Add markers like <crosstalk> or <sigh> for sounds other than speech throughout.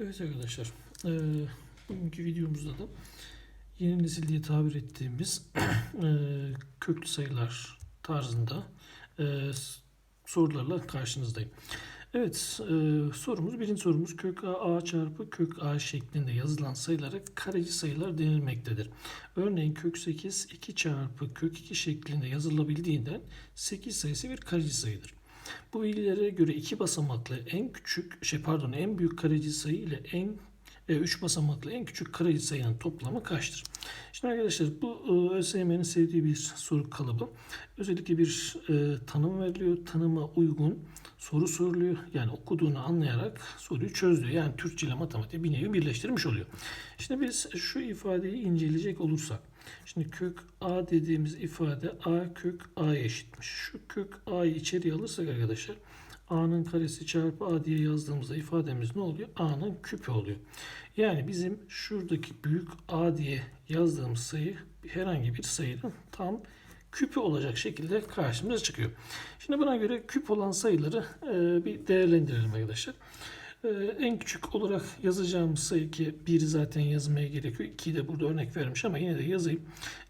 Evet arkadaşlar, eee, bugünkü videomuzda da yeni nesil diye tabir ettiğimiz eee, <clears throat> köklü sayılar tarzında s- sorularla karşınızdayım. Evet, eee, sorumuz, birinci sorumuz kök a çarpı kök a şeklinde yazılan sayılara kareci sayılar denilmektedir. Örneğin kök 8 2 çarpı kök 2 şeklinde yazılabildiğinden 8 sayısı bir kareci sayıdır. Bu bilgilere göre iki basamaklı en küçük şey pardon en büyük kareci sayı ile en e, üç basamaklı en küçük kareci sayının toplamı kaçtır? Şimdi arkadaşlar bu e, ÖSYM'nin sevdiği bir soru kalıbı. Özellikle bir e, tanım veriliyor. Tanıma uygun soru soruluyor. Yani okuduğunu anlayarak soruyu çözüyor. Yani Türkçe ile matematiği bir nevi birleştirmiş oluyor. Şimdi biz şu ifadeyi inceleyecek olursak. Şimdi kök a dediğimiz ifade a kök a eşitmiş. Şu kök a'yı içeriye alırsak arkadaşlar a'nın karesi çarpı a diye yazdığımızda ifademiz ne oluyor? a'nın küpü oluyor. Yani bizim şuradaki büyük a diye yazdığımız sayı herhangi bir sayının tam küpü olacak şekilde karşımıza çıkıyor. Şimdi buna göre küp olan sayıları e, bir değerlendirelim arkadaşlar. Ee, en küçük olarak yazacağımız sayı ki 1 zaten yazmaya gerekiyor. 2'yi de burada örnek vermiş ama yine de yazayım.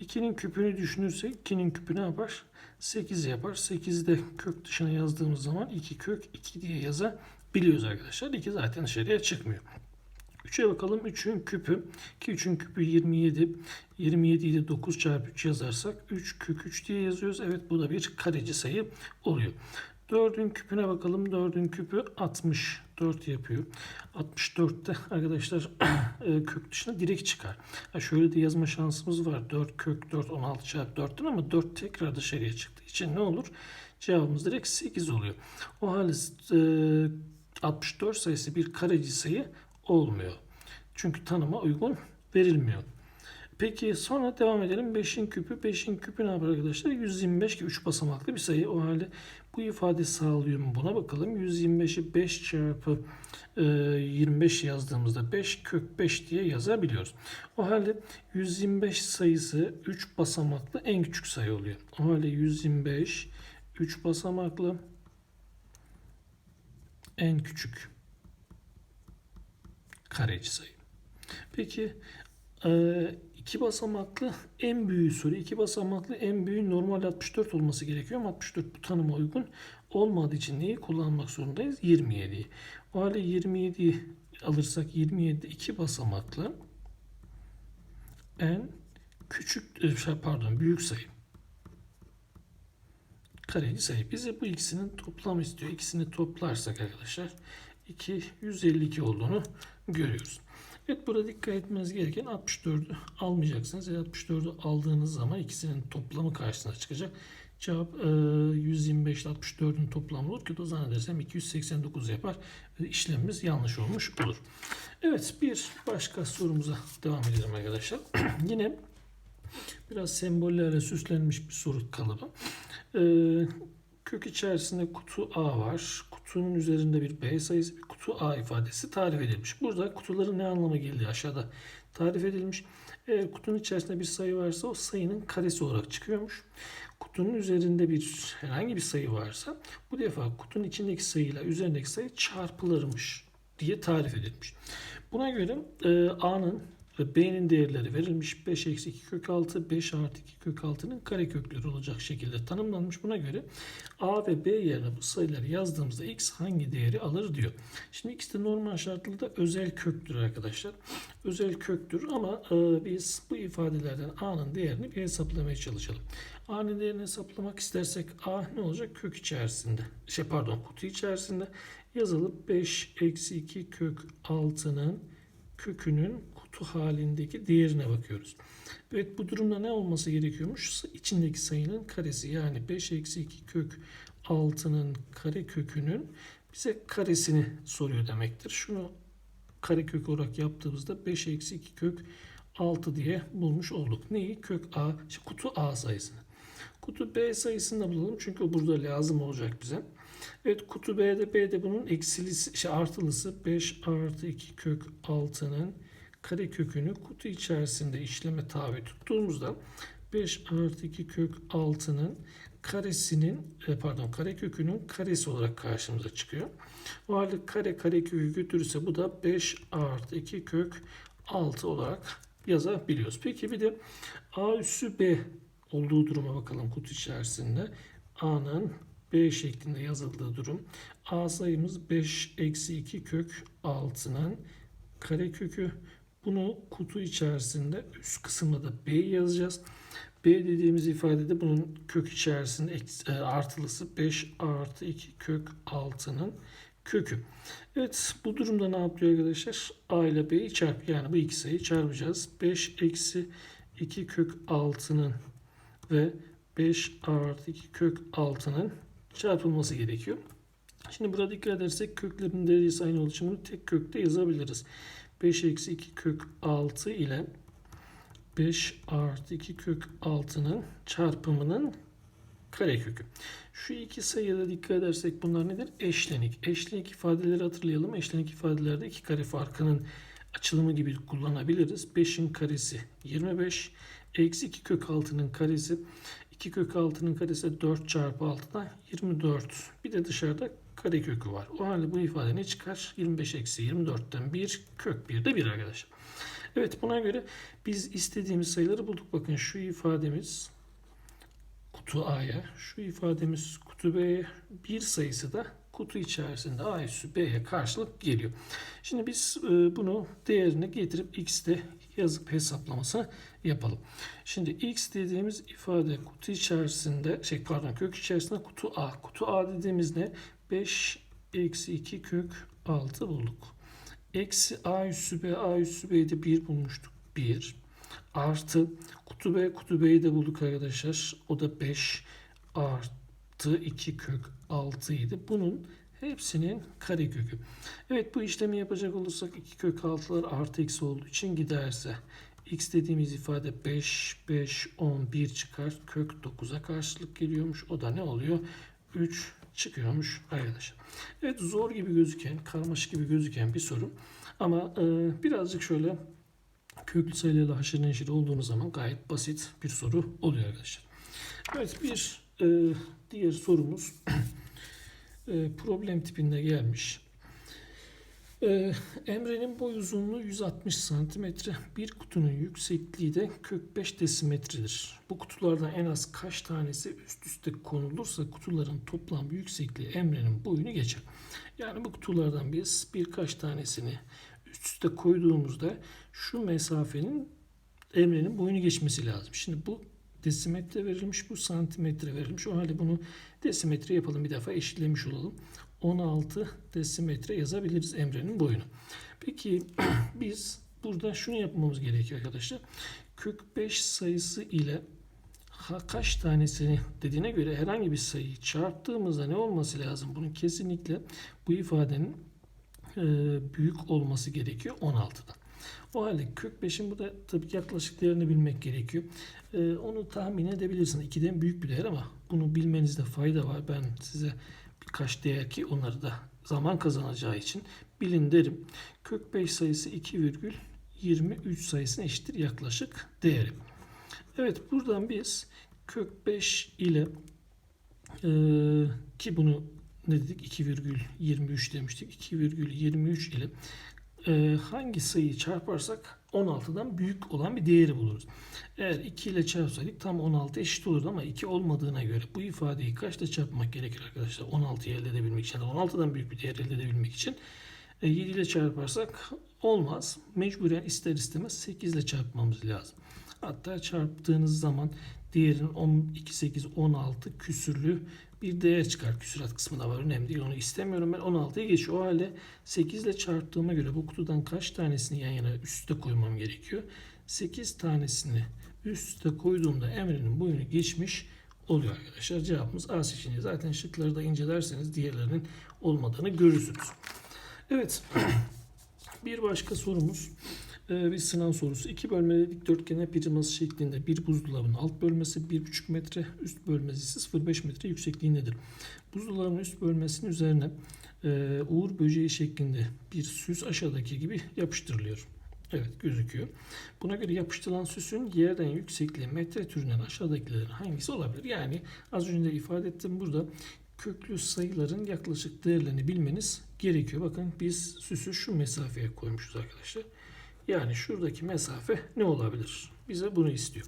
2'nin küpünü düşünürsek 2'nin küpü ne yapar? 8 yapar. 8'i de kök dışına yazdığımız zaman 2 kök 2 diye yazabiliyoruz arkadaşlar. 2 zaten dışarıya çıkmıyor. 3'e bakalım. 3'ün küpü. Ki 3'ün küpü 27. 27'yi de 9 çarpı 3 yazarsak 3 kök 3 diye yazıyoruz. Evet bu da bir kareci sayı oluyor. 4'ün küpüne bakalım. 4'ün küpü 64 yapıyor. 64'te arkadaşlar <clears throat> e, kök dışına direkt çıkar. Ha şöyle de yazma şansımız var. 4 kök 4 16 çarpı 4'ten ama 4 tekrar dışarıya çıktığı için ne olur? Cevabımız direkt 8 oluyor. O halde e, 64 sayısı bir kareci sayı olmuyor. Çünkü tanıma uygun verilmiyor. Peki sonra devam edelim. 5'in küpü. 5'in küpü ne yapar arkadaşlar? 125 ki 3 basamaklı bir sayı. O halde bu ifade sağlıyor mu? Buna bakalım. 125'i 5 çarpı e, 25 yazdığımızda 5 kök 5 diye yazabiliyoruz. O halde 125 sayısı 3 basamaklı en küçük sayı oluyor. O halde 125 3 basamaklı en küçük kareci sayı. Peki e, iki basamaklı en büyüğü soru. iki basamaklı en büyüğü normal 64 olması gerekiyor ama 64 bu tanıma uygun olmadığı için neyi kullanmak zorundayız? 27'yi. O halde 27'yi alırsak 27'de iki basamaklı en küçük e, şey, pardon büyük sayı. Kareli sayı. Bize bu ikisinin toplamı istiyor. İkisini toplarsak arkadaşlar 2 152 olduğunu görüyoruz. Evet burada dikkat etmeniz gereken 64'ü almayacaksınız. 64'ü aldığınız zaman ikisinin toplamı karşısına çıkacak. Cevap e, 125 ile 64'ün toplamı olur ki o zannedersem 289 yapar. Ve işlemimiz yanlış olmuş olur. Evet bir başka sorumuza devam edelim arkadaşlar. <clears throat> Yine biraz sembollerle süslenmiş bir soru kalıbı. Ee, kök içerisinde kutu A var. Kutunun üzerinde bir B sayısı, bir kutu A ifadesi tarif edilmiş. Burada kutuların ne anlama geldiği aşağıda tarif edilmiş. Eğer kutunun içerisinde bir sayı varsa o sayının karesi olarak çıkıyormuş. Kutunun üzerinde bir herhangi bir sayı varsa bu defa kutunun içindeki sayıyla üzerindeki sayı çarpılırmış diye tarif edilmiş. Buna göre e, A'nın B'nin değerleri verilmiş. 5 eksi 2 kök 6, 5 artı 2 kök 6'nın kare kökleri olacak şekilde tanımlanmış. Buna göre A ve B yerine bu sayıları yazdığımızda X hangi değeri alır diyor. Şimdi X de normal şartlarda özel köktür arkadaşlar. Özel köktür ama e, biz bu ifadelerden A'nın değerini bir hesaplamaya çalışalım. A'nın değerini hesaplamak istersek A ne olacak? Kök içerisinde. Şey pardon kutu içerisinde yazılıp 5 eksi 2 kök 6'nın kökünün kutu halindeki değerine bakıyoruz. Evet bu durumda ne olması gerekiyormuş? İçindeki sayının karesi yani 5 eksi 2 kök 6'nın kare kökünün bize karesini soruyor demektir. Şunu kare kök olarak yaptığımızda 5 eksi 2 kök 6 diye bulmuş olduk. Neyi? Kök A, işte kutu A sayısını. Kutu B sayısını da bulalım çünkü burada lazım olacak bize. Evet kutu B'de B'de bunun eksilisi, şey artılısı 5 artı 2 kök 6'nın kare kökünü kutu içerisinde işleme tabi tuttuğumuzda 5 artı 2 kök 6'nın karesinin e, pardon karekökünün karesi olarak karşımıza çıkıyor. O halde kare karekökü götürürse bu da 5 artı 2 kök 6 olarak yazabiliyoruz. Peki bir de a üssü b olduğu duruma bakalım kutu içerisinde. a'nın b şeklinde yazıldığı durum. a sayımız 5 eksi 2 kök 6'nın karekökü. Bunu kutu içerisinde üst kısımda da b yazacağız. B dediğimiz ifadede bunun kök içerisinde e, artılısı 5 artı 2 kök 6'nın kökü. Evet bu durumda ne yapıyor arkadaşlar? A ile B'yi çarp yani bu iki sayıyı çarpacağız. 5 eksi 2 kök 6'nın ve 5 artı 2 kök 6'nın çarpılması gerekiyor. Şimdi burada dikkat edersek köklerin derecesi aynı olduğu için bunu tek kökte yazabiliriz. 5 eksi 2 kök 6 ile 5 artı 2 kök 6'nın çarpımının karekökü. Şu iki sayıda dikkat edersek bunlar nedir? Eşlenik. Eşlenik ifadeleri hatırlayalım. Eşlenik ifadelerde iki kare farkının açılımı gibi kullanabiliriz. 5'in karesi 25. Eksi 2 kök 6'nın karesi. 2 kök 6'nın karesi 4 çarpı 6'dan 24. Bir de dışarıda karekökü var. O halde bu ifade ne çıkar? 25 eksi 24'ten 1 kök 1 de 1 arkadaşlar. Evet buna göre biz istediğimiz sayıları bulduk. Bakın şu ifademiz kutu A'ya, şu ifademiz kutu B'ye, bir sayısı da kutu içerisinde A üssü B'ye karşılık geliyor. Şimdi biz e, bunu değerini getirip X'te yazıp hesaplamasını yapalım. Şimdi X dediğimiz ifade kutu içerisinde, şey pardon kök içerisinde kutu A. Kutu A dediğimiz ne? 5 eksi 2 kök 6 bulduk. Eksi A üssü B, A üssü B'yi de 1 bulmuştuk. 1 artı kutu B, kutu B'yi de bulduk arkadaşlar. O da 5 artı 2 kök 6 idi. Bunun hepsinin karekökü. Evet bu işlemi yapacak olursak 2 kök 6'lar artı eksi olduğu için giderse x dediğimiz ifade 5, 5, 10, 1 çıkar. Kök 9'a karşılık geliyormuş. O da ne oluyor? 3 çıkıyormuş arkadaşlar. Evet zor gibi gözüken, karmaşık gibi gözüken bir soru. Ama e, birazcık şöyle köklü sayılarla haşır neşir olduğunuz zaman gayet basit bir soru oluyor arkadaşlar. Evet bir e, diğer sorumuz <clears throat> e, problem tipinde gelmiş. E, Emre'nin boy uzunluğu 160 santimetre, bir kutunun yüksekliği de 45 desimetredir. Bu kutulardan en az kaç tanesi üst üste konulursa kutuların toplam yüksekliği Emre'nin boyunu geçer. Yani bu kutulardan biz birkaç tanesini üst üste koyduğumuzda şu mesafenin Emre'nin boyunu geçmesi lazım. Şimdi bu desimetre verilmiş, bu santimetre verilmiş. O halde bunu desimetre yapalım bir defa eşitlemiş olalım. 16 desimetre yazabiliriz Emre'nin boyunu. Peki <clears throat> biz burada şunu yapmamız gerekiyor arkadaşlar. Kök 5 sayısı ile kaç tanesini dediğine göre herhangi bir sayıyı çarptığımızda ne olması lazım? Bunun kesinlikle bu ifadenin e, büyük olması gerekiyor 16'dan. O halde kök 5'in burada tabii yaklaşık değerini bilmek gerekiyor. E, onu tahmin edebilirsiniz. 2'den büyük bir değer ama bunu bilmenizde fayda var. Ben size birkaç değer ki onları da zaman kazanacağı için bilin derim. Kök 5 sayısı 2,23 sayısına eşittir yaklaşık değeri. Evet buradan biz kök 5 ile e, ki bunu ne dedik 2,23 demiştik 2,23 ile e, hangi sayıyı çarparsak 16'dan büyük olan bir değeri buluruz. Eğer 2 ile çarpsaydık tam 16 eşit olurdu ama 2 olmadığına göre bu ifadeyi kaçta çarpmak gerekir arkadaşlar? 16'yı elde edebilmek için, 16'dan büyük bir değer elde edebilmek için e, 7 ile çarparsak olmaz. Mecburen ister istemez 8 ile çarpmamız lazım. Hatta çarptığınız zaman değerin 12, 8, 16 küsürlü bir değer çıkar. Küsurat kısmı da var. Önemli değil. Onu istemiyorum. Ben 16'ya geçiyor. O halde 8 ile çarptığıma göre bu kutudan kaç tanesini yan yana üstte koymam gerekiyor? 8 tanesini üstte koyduğumda Emre'nin boyunu geçmiş oluyor arkadaşlar. Cevabımız A seçeneği. Zaten şıkları da incelerseniz diğerlerinin olmadığını görürsünüz. Evet. <clears throat> bir başka sorumuz bir sınav sorusu. İki bölmeli dikdörtgene priması şeklinde bir buzdolabının alt bölmesi 1,5 metre, üst bölmesi ise 0,5 metre yüksekliğindedir. Buzdolabının üst bölmesinin üzerine e, uğur böceği şeklinde bir süs aşağıdaki gibi yapıştırılıyor. Evet gözüküyor. Buna göre yapıştırılan süsün yerden yüksekliği metre türünden aşağıdakilerin hangisi olabilir? Yani az önce de ifade ettim burada köklü sayıların yaklaşık değerlerini bilmeniz gerekiyor. Bakın biz süsü şu mesafeye koymuşuz arkadaşlar. Yani şuradaki mesafe ne olabilir? Bize bunu istiyor.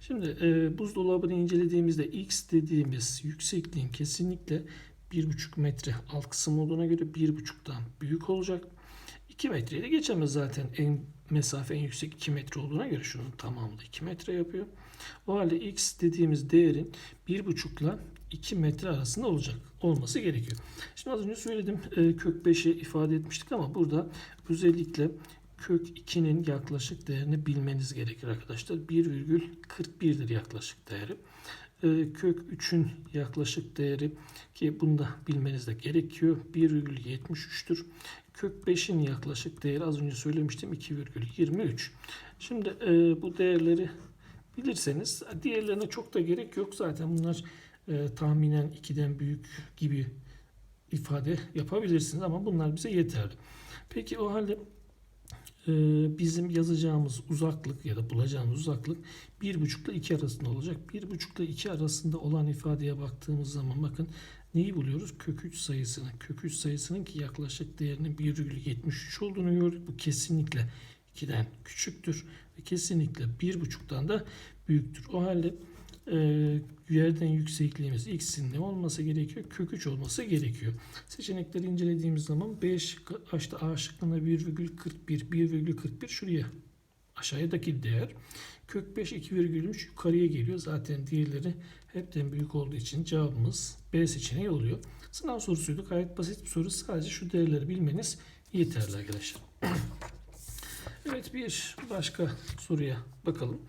Şimdi e, buzdolabını incelediğimizde x dediğimiz yüksekliğin kesinlikle 1,5 metre alt kısım olduğuna göre 1,5'tan büyük olacak. 2 metreyi de geçemez zaten en mesafe en yüksek 2 metre olduğuna göre şunun tamamı da 2 metre yapıyor. O halde x dediğimiz değerin 1,5 ile 2 metre arasında olacak olması gerekiyor. Şimdi az önce söyledim e, kök 5'i ifade etmiştik ama burada özellikle kök 2'nin yaklaşık değerini bilmeniz gerekir arkadaşlar. 1,41'dir yaklaşık değeri. E, kök 3'ün yaklaşık değeri ki bunu da bilmeniz de gerekiyor. 1,73'tür. Kök 5'in yaklaşık değeri az önce söylemiştim 2,23. Şimdi e, bu değerleri bilirseniz diğerlerine çok da gerek yok. Zaten bunlar e, tahminen 2'den büyük gibi ifade yapabilirsiniz ama bunlar bize yeterli. Peki o halde bizim yazacağımız uzaklık ya da bulacağımız uzaklık 1,5 ile 2 arasında olacak. 1,5 ile 2 arasında olan ifadeye baktığımız zaman bakın neyi buluyoruz? Kök 3 sayısını. Kök 3 sayısının ki yaklaşık değerinin 1,73 olduğunu gördük. Bu kesinlikle 2'den küçüktür ve kesinlikle 1,5'tan da büyüktür. O halde e, yerden yüksekliğimiz x'in ne olması gerekiyor? Kök 3 olması gerekiyor. Seçenekleri incelediğimiz zaman 5 işte A şıkkında 1,41 1,41 şuraya aşağıdaki değer. Kök 5 2,3 yukarıya geliyor. Zaten diğerleri hepten büyük olduğu için cevabımız B seçeneği oluyor. Sınav sorusuydu. Gayet basit bir soru. Sadece şu değerleri bilmeniz yeterli arkadaşlar. <clears throat> evet bir başka soruya bakalım.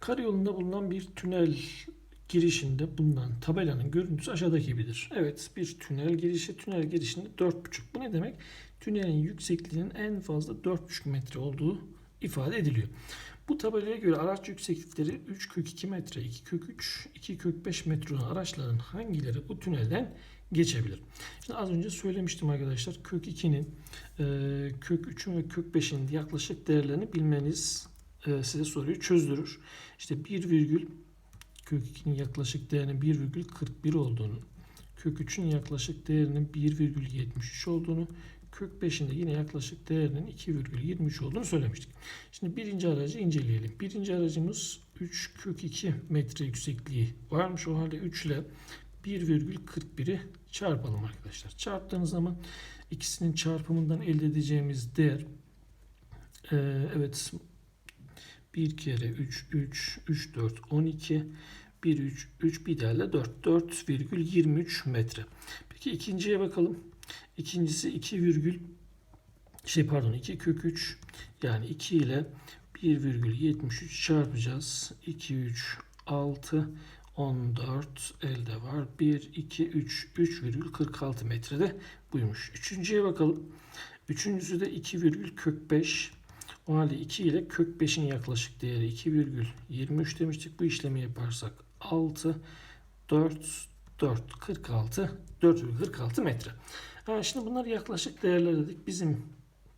Karayolunda bulunan bir tünel girişinde bulunan tabelanın görüntüsü aşağıdaki gibidir. Evet bir tünel girişi. Tünel girişinde 4,5. Bu ne demek? Tünelin yüksekliğinin en fazla 4,5 metre olduğu ifade ediliyor. Bu tabelaya göre araç yükseklikleri 3 kök 2 metre, 2 kök 3, 2 kök 5 metre olan araçların hangileri bu tünelden geçebilir? Şimdi az önce söylemiştim arkadaşlar. Kök 2'nin, e, kök 3'ün ve kök 5'in yaklaşık değerlerini bilmeniz e, size soruyu çözdürür. İşte 1 virgül kök 2'nin yaklaşık değerinin 1,41 olduğunu, kök 3'ün yaklaşık değerinin 1,73 olduğunu, kök 5'in de yine yaklaşık değerinin 2,23 olduğunu söylemiştik. Şimdi birinci aracı inceleyelim. Birinci aracımız 3 kök 2 metre yüksekliği varmış. O halde 3 ile 1,41'i çarpalım arkadaşlar. Çarptığınız zaman ikisinin çarpımından elde edeceğimiz değer e, evet 1 kere 3, 3, 3, 4, 12, 1, 3, 3 bir değerle 4, 4,23 metre. Peki ikinciye bakalım. İkincisi 2 virgül şey pardon 2 kök 3 yani 2 ile 1,73 çarpacağız. 2, 3, 6, 14 elde var. 1, 2, 3, 3,46 metrede buymuş. Üçüncüye bakalım. Üçüncüsü de 2 virgül kök 5 o halde 2 ile kök 5'in yaklaşık değeri 2,23 demiştik. Bu işlemi yaparsak 6, 4, 4, 46, 4,46 metre. Ha, şimdi bunlar yaklaşık değerler dedik. Bizim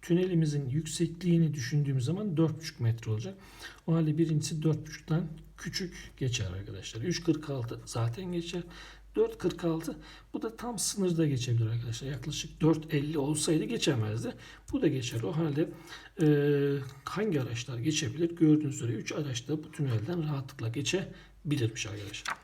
tünelimizin yüksekliğini düşündüğümüz zaman 4,5 metre olacak. O halde birincisi 4,5'tan küçük geçer arkadaşlar. 3,46 zaten geçer. 4.46 bu da tam sınırda geçebilir arkadaşlar. Yaklaşık 4.50 olsaydı geçemezdi. Bu da geçer. O halde e, hangi araçlar geçebilir? Gördüğünüz üzere 3 araç da bu tünelden rahatlıkla geçebilirmiş arkadaşlar.